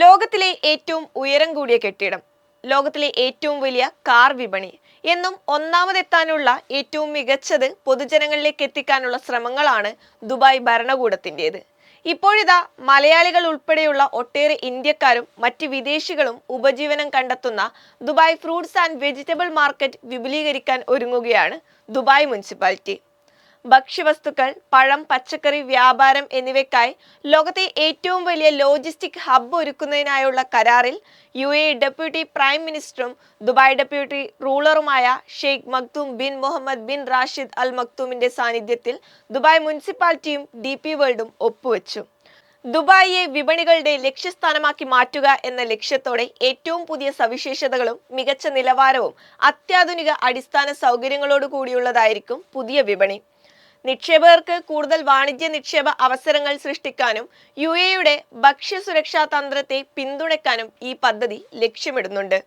ലോകത്തിലെ ഏറ്റവും ഉയരം കൂടിയ കെട്ടിടം ലോകത്തിലെ ഏറ്റവും വലിയ കാർ വിപണി എന്നും ഒന്നാമതെത്താനുള്ള ഏറ്റവും മികച്ചത് പൊതുജനങ്ങളിലേക്ക് എത്തിക്കാനുള്ള ശ്രമങ്ങളാണ് ദുബായ് ഭരണകൂടത്തിന്റെത്. ഇപ്പോഴിതാ മലയാളികൾ ഉൾപ്പെടെയുള്ള ഒട്ടേറെ ഇന്ത്യക്കാരും മറ്റ് വിദേശികളും ഉപജീവനം കണ്ടെത്തുന്ന Dubai fruits and vegetable market വിപുലീകരിക്കാൻ ഒരുങ്ങുകയാണ് ദുബായ് മുനിസിപ്പാലിറ്റി. ഭക്ഷ്യവസ്തുക്കൾ പഴം പച്ചക്കറി വ്യാപാരം എന്നിവയ്ക്കായി ലോകത്തെ ഏറ്റവും വലിയ ലോജിസ്റ്റിക് ഹബ്ബ് ഒരുക്കുന്നതിനായുള്ള കരാറിൽ യു എ ഡെപ്യൂട്ടി പ്രൈം മിനിസ്റ്ററും Dubai deputy റൂളറുമായ Sheikh Maktoum bin Mohammed bin Rashid Al മക്തൂമിന്റെ സാന്നിധ്യത്തിൽ ദുബായ് മുനിസിപ്പാലിറ്റിയും ഡി പി വേൾഡും ഒപ്പുവെച്ചു. ദുബായിയെ വിപണികളുടെ ലക്ഷ്യസ്ഥാനമാക്കി മാറ്റുക എന്ന ലക്ഷ്യത്തോടെ ഏറ്റവും പുതിയ സവിശേഷതകളും മികച്ച നിലവാരവും അത്യാധുനിക അടിസ്ഥാന സൗകര്യങ്ങളോട് കൂടിയുള്ളതായിരിക്കും പുതിയ വിപണി. നിക്ഷേപകർക്ക് കൂടുതൽ വാണിജ്യ നിക്ഷേപ അവസരങ്ങൾ സൃഷ്ടിക്കാനും യു എയുടെ ഭക്ഷ്യസുരക്ഷാ തന്ത്രത്തെ പിന്തുണയ്ക്കാനും ഈ പദ്ധതി ലക്ഷ്യമിടുന്നുണ്ട്.